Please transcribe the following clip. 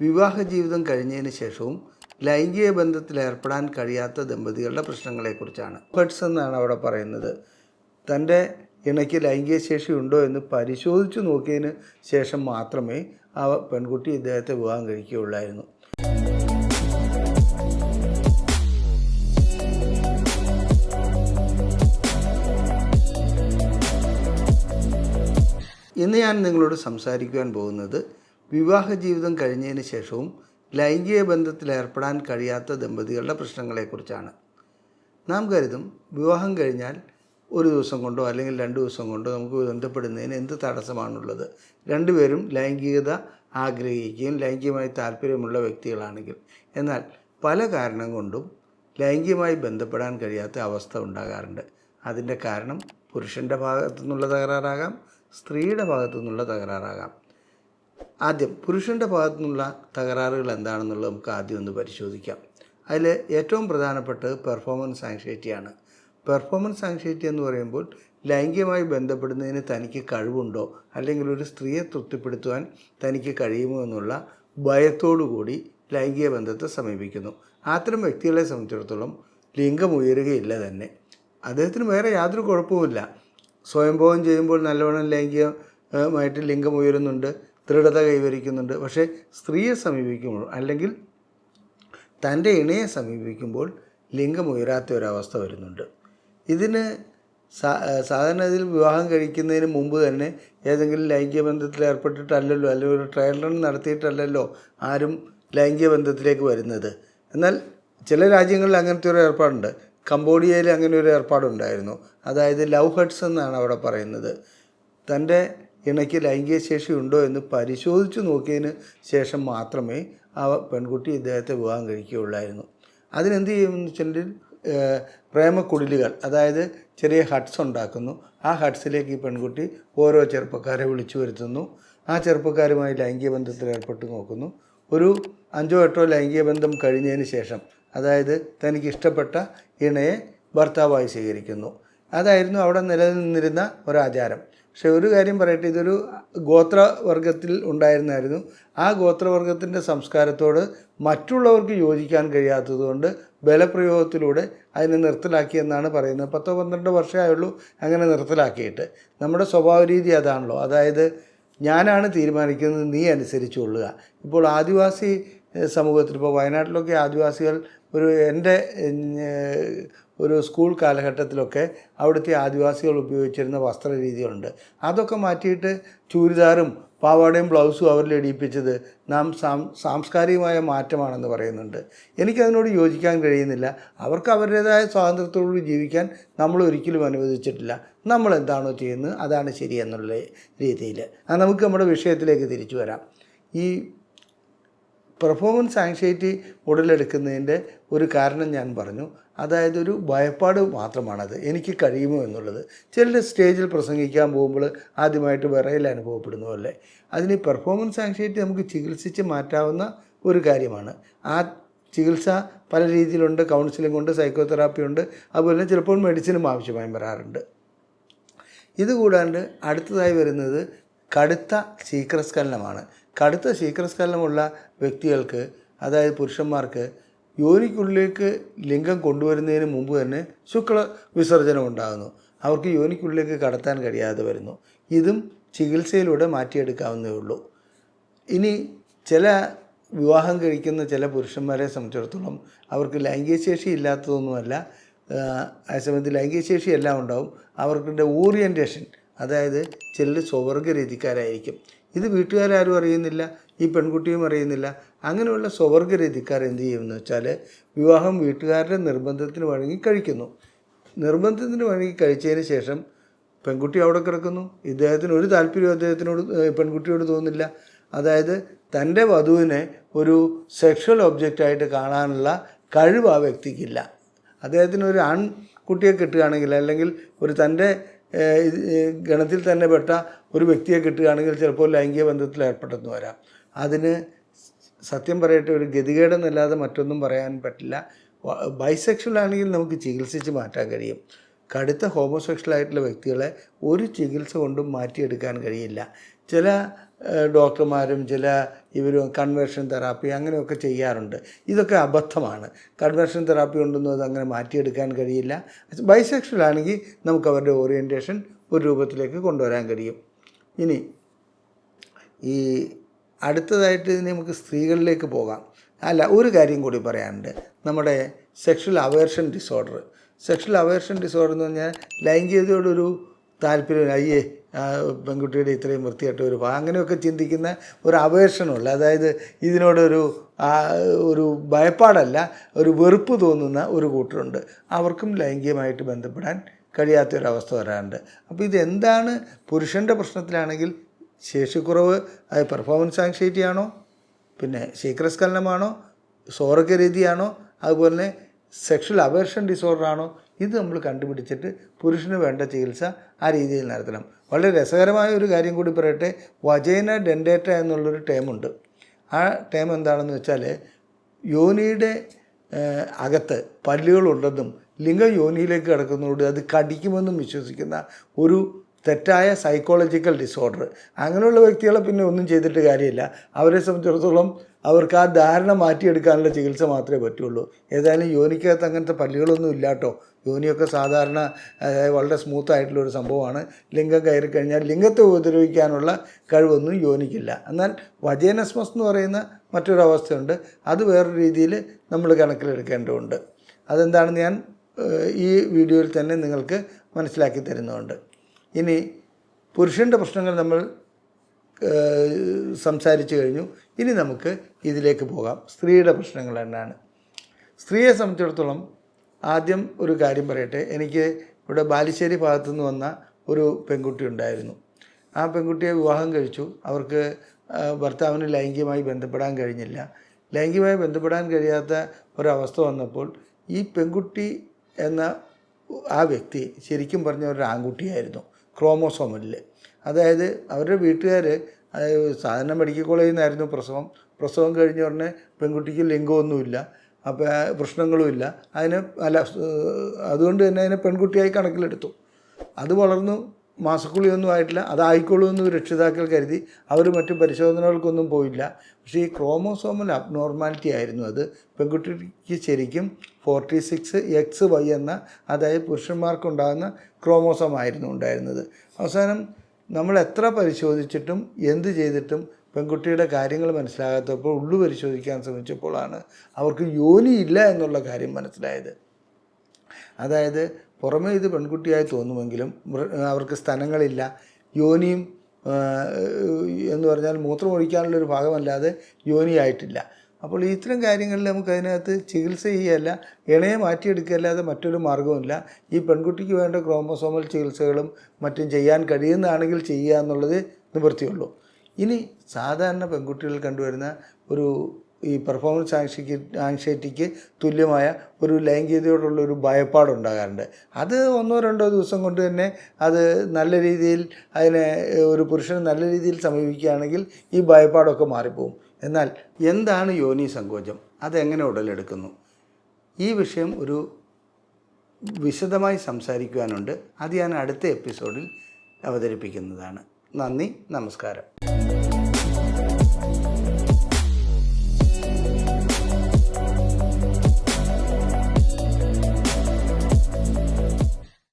വിവാഹ ജീവിതം കഴിഞ്ഞതിന് ശേഷവും ലൈംഗിക ബന്ധത്തിൽ ഏർപ്പെടാൻ കഴിയാത്ത ദമ്പതികളുടെ പ്രശ്നങ്ങളെക്കുറിച്ചാണ്. ഹെഡ്സ് എന്നാണ് അവിടെ പറയുന്നത്. തന്റെ ഇണയ്ക്ക് ലൈംഗിക ശേഷി ഉണ്ടോ എന്ന് പരിശോധിച്ചു നോക്കിയതിന് ശേഷം മാത്രമേ ആ പെൺകുട്ടി ഇദ്ദേഹത്തെ വിവാഹം കഴിക്കുകയുള്ളായിരുന്നു. ഇന്ന് ഞാൻ നിങ്ങളോട് സംസാരിക്കുവാൻ പോകുന്നത് വിവാഹ ജീവിതം കഴിഞ്ഞതിന് ശേഷവും ലൈംഗിക ബന്ധത്തിൽ ഏർപ്പെടാൻ കഴിയാത്ത ദമ്പതികളുടെ പ്രശ്നങ്ങളെക്കുറിച്ചാണ്. നാം കരുതും വിവാഹം കഴിഞ്ഞാൽ ഒരു ദിവസം കൊണ്ടോ അല്ലെങ്കിൽ രണ്ട് ദിവസം കൊണ്ടോ നമുക്ക് ബന്ധപ്പെടുന്നതിന് എന്ത് തടസ്സമാണുള്ളത്? രണ്ടുപേരും ലൈംഗികത ആഗ്രഹിക്കുകയും ലൈംഗികമായി താല്പര്യമുള്ള വ്യക്തികളാണെങ്കിൽ. എന്നാൽ പല കാരണം കൊണ്ടും ലൈംഗികമായി ബന്ധപ്പെടാൻ കഴിയാത്ത അവസ്ഥ ഉണ്ടാകാറുണ്ട്. അതിന്റെ കാരണം പുരുഷന്റെ ഭാഗത്തു നിന്നുള്ള തകരാറാകാം സ്ത്രീയുടെ ഭാഗത്തു നിന്നുള്ള തകരാറാകാം. ആദ്യം പുരുഷന്റെ ഭാഗത്തു നിന്നുള്ള തകരാറുകൾ എന്താണെന്നുള്ളത് നമുക്ക് ആദ്യം ഒന്ന് പരിശോധിക്കാം. അതിൽ ഏറ്റവും പ്രധാനപ്പെട്ടത് പെർഫോമൻസ് ആങ്ഷൈറ്റിയാണ് പെർഫോമൻസ് ആങ്ഷൈറ്റി എന്ന് പറയുമ്പോൾ ലൈംഗികമായി ബന്ധപ്പെടുന്നതിന് തനിക്ക് കഴിവുണ്ടോ? അല്ലെങ്കിൽ ഒരു സ്ത്രീയെ തൃപ്തിപ്പെടുത്തുവാൻ തനിക്ക് കഴിയുമോ എന്നുള്ള ഭയത്തോടുകൂടി ലൈംഗിക ബന്ധത്തെ സമീപിക്കുന്നു. അത്തരം വ്യക്തികളെ സംബന്ധിച്ചിടത്തോളം ലിംഗം ഉയരുകയില്ല തന്നെ. അദ്ദേഹത്തിന് വേറെ യാതൊരു കുഴപ്പവുമില്ല. സ്വയംഭോഗം ചെയ്യുമ്പോൾ നല്ലവണ്ണം ലൈംഗികമായിട്ട് ലിംഗം ഉയരുന്നുണ്ട്. ദൃഢത കൈവരിക്കുന്നുണ്ട്. പക്ഷേ സ്ത്രീയെ സമീപിക്കുമ്പോൾ അല്ലെങ്കിൽ തന്റെ ഇണയെ സമീപിക്കുമ്പോൾ ലിംഗം ഉയരാത്ത ഒരവസ്ഥ വരുന്നുണ്ട്. ഇതിന് സാധാരണ ഇതിൽ വിവാഹം കഴിക്കുന്നതിന് മുമ്പ് തന്നെ ഏതെങ്കിലും ലൈംഗിക ബന്ധത്തിൽ ഏർപ്പെട്ടിട്ടല്ലല്ലോ അല്ലെങ്കിൽ ഒരു ട്രയൽ റൺ നടത്തിയിട്ടല്ലല്ലോ ആരും ലൈംഗിക ബന്ധത്തിലേക്ക് വരുന്നത്. എന്നാൽ ചില രാജ്യങ്ങളിൽ അങ്ങനത്തെ ഒരു ഏർപ്പാടുണ്ട്. കംബോഡിയയിൽ അങ്ങനെ ഒരു ഏർപ്പാടുണ്ടായിരുന്നു. അതായത് ലവ് ഹട്ട്സ് എന്നാണ് അവിടെ പറയുന്നത്. തന്റെ ഇണയ്ക്ക് ലൈംഗിക ശേഷി ഉണ്ടോ എന്ന് പരിശോധിച്ച് നോക്കിയതിന് ശേഷം മാത്രമേ ആ പെൺകുട്ടി ഇദ്ദേഹത്തെ വിവാഹം കഴിക്കുകയുള്ളായിരുന്നു. അതിനെന്ത് ചെയ്യുമെന്ന് വെച്ചിട്ടുണ്ടെങ്കിൽ പ്രേമക്കുടിലുകൾ അതായത് ചെറിയ ഹട്ട്സ് ഉണ്ടാക്കുന്നു. ആ ഹട്ട്സിലേക്ക് ഈ പെൺകുട്ടി ഓരോ ചെറുപ്പക്കാരെ വിളിച്ചു വരുത്തുന്നു. ആ ചെറുപ്പക്കാരുമായി ലൈംഗിക ബന്ധത്തിൽ ഏർപ്പെട്ട് നോക്കുന്നു. ഒരു അഞ്ചോ എട്ടോ ലൈംഗിക ബന്ധം കഴിഞ്ഞതിന് ശേഷം അതായത് തനിക്ക് ഇഷ്ടപ്പെട്ട ഇണയെ ഭർത്താവായി സ്വീകരിക്കുന്നു. അതായിരുന്നു അവിടെ നിലനിന്നിരുന്ന ഒരാചാരം. പക്ഷെ ഒരു കാര്യം പറയട്ടെ ഇതൊരു ഗോത്രവർഗത്തിൽ ഉണ്ടായിരുന്നായിരുന്നു. ആ ഗോത്രവർഗത്തിന്റെ സംസ്കാരത്തോട് മറ്റുള്ളവർക്ക് യോജിക്കാൻ കഴിയാത്തതുകൊണ്ട് ബലപ്രയോഗത്തിലൂടെ അതിനെ നിർത്തലാക്കിയെന്നാണ് പറയുന്നത്. പത്തോ പന്ത്രണ്ടോ വർഷമായുള്ളൂ അങ്ങനെ നിർത്തലാക്കിയിട്ട്. നമ്മുടെ സ്വഭാവ രീതി അതാണല്ലോ. അതായത് ഞാനാണ് തീരുമാനിക്കുന്നത് നീ അനുസരിച്ച് കൊള്ളുക. ഇപ്പോൾ ആദിവാസി സമൂഹത്തിൽ. ഇപ്പോൾ വയനാട്ടിലൊക്കെ ആദിവാസികൾ ഒരു എന്റെ ഒരു സ്കൂൾ കാലഘട്ടത്തിലൊക്കെ അവിടുത്തെ ആദിവാസികൾ ഉപയോഗിച്ചിരുന്ന വസ്ത്ര രീതികളുണ്ട് അതൊക്കെ മാറ്റിയിട്ട് ചൂരിദാറും പാവാടയും ബ്ലൗസും അവരിൽ ഇടിയിപ്പിച്ചത് നാം സാംസ്കാരികമായ മാറ്റമാണെന്ന് പറയുന്നുണ്ട്. എനിക്കതിനോട് യോജിക്കാൻ കഴിയുന്നില്ല. അവർക്ക് അവരുടേതായ സ്വാതന്ത്ര്യത്തോടുകൂടി ജീവിക്കാൻ നമ്മൾ ഒരിക്കലും അനുവദിച്ചിട്ടില്ല. നമ്മൾ എന്താണോ ചെയ്യുന്നത് അതാണ് ശരിയെന്നുള്ള രീതിയിൽ. നമുക്ക് നമ്മുടെ വിഷയത്തിലേക്ക് തിരിച്ചു വരാം. ഈ പെർഫോമൻസ് ആങ്സൈറ്റി ഉടലെടുക്കുന്നതിന്റെ ഒരു കാരണം ഞാൻ പറഞ്ഞു. അതായത് ഒരു ഭയപ്പാട് മാത്രമാണത്. എനിക്ക് കഴിയുമോ എന്നുള്ളത്. ചിലർ സ്റ്റേജിൽ പ്രസംഗിക്കാൻ പോകുമ്പോൾ ആദ്യമായിട്ട് വിറയിൽ അനുഭവപ്പെടുന്നു അല്ലേ അതിന് പെർഫോമൻസ് ആങ്സൈറ്റി നമുക്ക് ചികിത്സിച്ച് മാറ്റാവുന്ന ഒരു കാര്യമാണ്. ആ ചികിത്സ പല രീതിയിലുണ്ട്. കൗൺസിലിംഗ് ഉണ്ട് സൈക്കോതെറാപ്പി ഉണ്ട്. അതുപോലെ ചിലപ്പോൾ മെഡിസിനും ആവശ്യമായി വരാറുണ്ട്. ഇതുകൂടാണ്ട് അടുത്തതായി വരുന്നത് കടുത്ത ശീഘ്രസ്ഖലനമാണ് കടുത്ത ശീഘ്രസ്ഖലനമുള്ള വ്യക്തികൾക്ക് അതായത് പുരുഷന്മാർക്ക് യോനിക്കുള്ളിലേക്ക് ലിംഗം കൊണ്ടുവരുന്നതിന് മുമ്പ് തന്നെ ശുക്ല വിസർജനം ഉണ്ടാകുന്നു. അവർക്ക് യോനിക്കുള്ളിലേക്ക് കടത്താൻ കഴിയാതെ വരുന്നു. ഇതും ചികിത്സയിലൂടെ മാറ്റിയെടുക്കാവുന്നേ ഉള്ളൂ. ഇനി ചില വിവാഹം കഴിക്കുന്ന ചില പുരുഷന്മാരെ സംബന്ധിച്ചിടത്തോളം അവർക്ക് ലൈംഗിക ശേഷി ഇല്ലാത്തതൊന്നുമല്ല. അതേസമയത്ത് ലൈംഗിക ശേഷി എല്ലാം ഉണ്ടാവും. അവർക്കിന്റെ ഓറിയന്റേഷൻ അതായത് ചിലർ സ്വവർഗ രീതിക്കാരായിരിക്കും. ഇത് വീട്ടുകാരും അറിയുന്നില്ല ഈ പെൺകുട്ടിയും അറിയുന്നില്ല. അങ്ങനെയുള്ള സ്വവർഗ രീതിക്കാർ എന്ത് ചെയ്യുമെന്ന് വെച്ചാൽ വിവാഹം വീട്ടുകാരുടെ നിർബന്ധത്തിന് വഴങ്ങി കഴിക്കുന്നു. നിർബന്ധത്തിന് വഴങ്ങി കഴിച്ചതിന് ശേഷം പെൺകുട്ടി അവിടെ കിടക്കുന്നു. ഇദ്ദേഹത്തിന് ഒരു താല്പര്യവും അദ്ദേഹത്തിനോട് പെൺകുട്ടിയോട് തോന്നുന്നില്ല. അതായത് തന്റെ വധുവിനെ ഒരു സെക്ഷൽ ഒബ്ജക്റ്റായിട്ട് കാണാനുള്ള കഴിവ് ആ വ്യക്തിക്കില്ല. അദ്ദേഹത്തിന് ഒരു ആൺകുട്ടിയെ കിട്ടുകയാണെങ്കിൽ അല്ലെങ്കിൽ ഒരു തന്റെ ഗണത്തിൽ തന്നെ പെട്ട ഒരു വ്യക്തിയെ കിട്ടുകയാണെങ്കിൽ ചിലപ്പോൾ ലൈംഗിക ബന്ധത്തിൽ ഏർപ്പെട്ടെന്ന് വരാം. അതിന് സത്യം പറയട്ടെ ഒരു ഗതികേടെന്നല്ലാതെ മറ്റൊന്നും പറയാൻ പറ്റില്ല. ബൈസെക്ഷൽ ആണെങ്കിൽ നമുക്ക് ചികിത്സിച്ച് മാറ്റാൻ കഴിയും. കടുത്ത ഹോമോസെക്ഷൽ ആയിട്ടുള്ള വ്യക്തികളെ ഒരു ചികിത്സ കൊണ്ടും മാറ്റിയെടുക്കാൻ കഴിയില്ല. ചില ഡോക്ടർമാരും ചില ഇവരും കൺവേർഷൻ തെറാപ്പി അങ്ങനെയൊക്കെ ചെയ്യാറുണ്ട്. ഇതൊക്കെ അബദ്ധമാണ്. കൺവേർഷൻ തെറാപ്പി ഉണ്ടെന്നും അത് അങ്ങനെ മാറ്റിയെടുക്കാൻ കഴിയില്ല. ബൈസെക്ഷൽ ആണെങ്കിൽ നമുക്ക് അവരുടെ ഓറിയന്റേഷൻ ഒരു രൂപത്തിലേക്ക് കൊണ്ടുവരാൻ കഴിയും. ഇനി ഈ അടുത്തതായിട്ട് നമുക്ക് സ്ത്രീകളിലേക്ക് പോകാം. അല്ല ഒരു കാര്യം കൂടി പറയാനുണ്ട്. നമ്മുടെ sexual aversion disorder sexual aversion disorder എന്ന് പറഞ്ഞാൽ ലൈംഗികതയോടൊരു താല്പര്യം അയ്യേ പെൺകുട്ടിയുടെ ഇത്രയും വൃത്തിയായിട്ട് ഒരു അങ്ങനെയൊക്കെ ചിന്തിക്കുന്ന ഒരു അപേക്ഷണമുള്ള അതായത് ഇതിനോടൊരു ഒരു ഭയപ്പാടല്ല ഒരു വെറുപ്പ് തോന്നുന്ന ഒരു കൂട്ടരുണ്ട് അവർക്കും ലൈംഗികമായിട്ട് ബന്ധപ്പെടാൻ കഴിയാത്തൊരവസ്ഥ വരാറുണ്ട്. അപ്പോൾ ഇതെന്താണ് പുരുഷന്റെ പ്രശ്നത്തിലാണെങ്കിൽ ശേഷിക്കുറവ് അത് പെർഫോമൻസ് ആങ്സൈറ്റി ആണോ? പിന്നെ ശീഘ്രസ്ഖലനമാണോ സ്വർഗരീതിയാണോ അതുപോലെ തന്നെ സെക്ഷൽ അവേർഷൻ ഡിസോർഡർ ആണോ? ഇത് നമ്മൾ കണ്ടുപിടിച്ചിട്ട് പുരുഷന് വേണ്ട ചികിത്സ ആ രീതിയിൽ നടത്തണം. വളരെ രസകരമായ ഒരു കാര്യം കൂടി പറയട്ടെ. വജൈന ഡെൻഡേറ്റ എന്നുള്ളൊരു ടേമുണ്ട്. ആ ടേം എന്താണെന്ന് വെച്ചാൽ യോനിയുടെ അകത്ത് പല്ലുകളുണ്ടെന്നും ലിംഗ യോനിയിലേക്ക് കിടക്കുന്നതുകൊണ്ട് അത് കടിക്കുമെന്നും വിശ്വസിക്കുന്ന ഒരു തെറ്റായ സൈക്കോളജിക്കൽ ഡിസോർഡർ അങ്ങനെയുള്ള വ്യക്തികളെ പിന്നെ ഒന്നും ചെയ്തിട്ട് കാര്യമില്ല. അവരെ സംബന്ധിച്ചിടത്തോളം അവർക്ക് ആ ധാരണ മാറ്റിയെടുക്കാനുള്ള ചികിത്സ മാത്രമേ പറ്റുള്ളൂ. ഏതായാലും യോനിക്കകത്ത് അങ്ങനത്തെ പല്ലുകളൊന്നും ഇല്ല കേട്ടോ യോനിയൊക്കെ സാധാരണ വളരെ സ്മൂത്ത് ആയിട്ടുള്ള ഒരു സംഭവമാണ്. ലിംഗം കയറി കഴിഞ്ഞാൽ ലിംഗത്തെ ഉപദ്രവിക്കാനുള്ള കഴിവൊന്നും യോനിക്കില്ല. എന്നാൽ വജേനസ്മസ് എന്ന് പറയുന്ന മറ്റൊരവസ്ഥയുണ്ട്. അത് വേറൊരു രീതിയിൽ നമ്മൾ കണക്കിലെടുക്കേണ്ടതുണ്ട്. അതെന്താണെന്ന് ഞാൻ ഈ വീഡിയോയിൽ തന്നെ നിങ്ങൾക്ക് മനസ്സിലാക്കി തരുന്നുണ്ട് ഇനി പുരുഷന്റെ പ്രശ്നങ്ങൾ നമ്മൾ സംസാരിച്ചു കഴിഞ്ഞു. ഇനി നമുക്ക് ഇതിലേക്ക് പോകാം. സ്ത്രീയുടെ പ്രശ്നങ്ങൾ എന്നാണ് സ്ത്രീയെ സംബന്ധിച്ചിടത്തോളം ആദ്യം ഒരു കാര്യം പറയട്ടെ. എനിക്ക് ഇവിടെ ബാലുശ്ശേരി ഭാഗത്തു നിന്ന് വന്ന ഒരു പെൺകുട്ടി ഉണ്ടായിരുന്നു. ആ പെൺകുട്ടിയെ വിവാഹം കഴിച്ചു. അവർക്ക് ഭർത്താവിന് ലൈംഗികമായി ബന്ധപ്പെടാൻ കഴിഞ്ഞില്ല. ലൈംഗികമായി ബന്ധപ്പെടാൻ കഴിയാത്ത ഒരവസ്ഥ വന്നപ്പോൾ ഈ പെൺകുട്ടി എന്ന ആ വ്യക്തി ശരിക്കും പറഞ്ഞ ഒരു ആൺകുട്ടിയായിരുന്നു ക്രോമോസോമിൽ. അതായത് അവരുടെ വീട്ടുകാർ സാധാരണ മെഡിക്കൽ കോളേജിൽ നിന്നായിരുന്നു പ്രസവം. പ്രസവം കഴിഞ്ഞ ഉടനെ പെൺകുട്ടിക്ക് ലിംഗമൊന്നുമില്ല. അപ്പോൾ പ്രശ്നങ്ങളുമില്ല അതിനെ അല്ല അതുകൊണ്ട് തന്നെ അതിനെ പെൺകുട്ടിയായി കണക്കിലെടുത്തു. അത് വളർന്നു മാസക്കുളിയൊന്നും ആയിട്ടില്ല. അതായിക്കോളൂ രക്ഷിതാക്കൾ കരുതി. അവർ മറ്റു പരിശോധനകൾക്കൊന്നും പോയില്ല. പക്ഷേ ഈ ക്രോമോസോമൽ അബ്നോർമാലിറ്റി ആയിരുന്നു അത്. പെൺകുട്ടിക്ക് ശരിക്കും ഫോർട്ടി സിക്സ് എക്സ് വൈ എന്ന അതായത് പുരുഷന്മാർക്കുണ്ടാകുന്ന ക്രോമോസോം ആയിരുന്നു ഉണ്ടായിരുന്നത്. അവസാനം നമ്മൾ എത്ര പരിശോധിച്ചിട്ടും എന്ത് ചെയ്തിട്ടും പെൺകുട്ടിയുടെ കാര്യങ്ങൾ മനസ്സിലാകാത്തപ്പോൾ ഉള്ളു പരിശോധിക്കാൻ ശ്രമിച്ചപ്പോഴാണ് അവർക്ക് യോനിയില്ല എന്നുള്ള കാര്യം മനസ്സിലായത്. അതായത് പുറമേ ഇത് പെൺകുട്ടിയായി തോന്നുമെങ്കിലും അവർക്ക് സ്ഥലങ്ങളില്ല. യോനിയും എന്ന് പറഞ്ഞാൽ മൂത്രം ഒഴിക്കാനുള്ള ഒരു ഭാഗമല്ലാതെ യോനിയായിട്ടില്ല അപ്പോൾ ഇത്തരം കാര്യങ്ങളിൽ നമുക്ക് അതിനകത്ത് ചികിത്സ ചെയ്യുകയല്ല ഇണയെ മാറ്റിയെടുക്കുകയല്ലാതെ മറ്റൊരു മാർഗവുമില്ല. ഈ പെൺകുട്ടിക്ക് വേണ്ട ക്രോമോസോമൽ ചികിത്സകളും മറ്റും ചെയ്യാൻ കഴിയുന്നതാണെങ്കിൽ ചെയ്യുക എന്നുള്ളത് നിവൃത്തിയുള്ളൂ. ഇനി സാധാരണ പെൺകുട്ടികൾ കണ്ടുവരുന്ന ഒരു ഈ പെർഫോമൻസ് ആങ്ഷിക്ക് ആങ്സൈറ്റിക്ക് തുല്യമായ ഒരു ലൈംഗികതയോടുള്ള ഒരു ഭയപ്പാടുണ്ടാകാറുണ്ട്. അത് ഒന്നോ രണ്ടോ ദിവസം കൊണ്ട് തന്നെ അത് നല്ല രീതിയിൽ അതിനെ ഒരു പുരുഷന് നല്ല രീതിയിൽ സമീപിക്കുകയാണെങ്കിൽ ഈ ഭയപ്പാടൊക്കെ മാറിപ്പോവും. എന്നാൽ എന്താണ് യോനി സങ്കോചം? അതെങ്ങനെ ഉടലെടുക്കുന്നു? ഈ വിഷയം ഒരു വിശദമായി സംസാരിക്കുവാനുണ്ട്. അത് ഞാൻ അടുത്ത എപ്പിസോഡിൽ അവതരിപ്പിക്കുന്നതാണ്. നന്ദി നമസ്കാരം.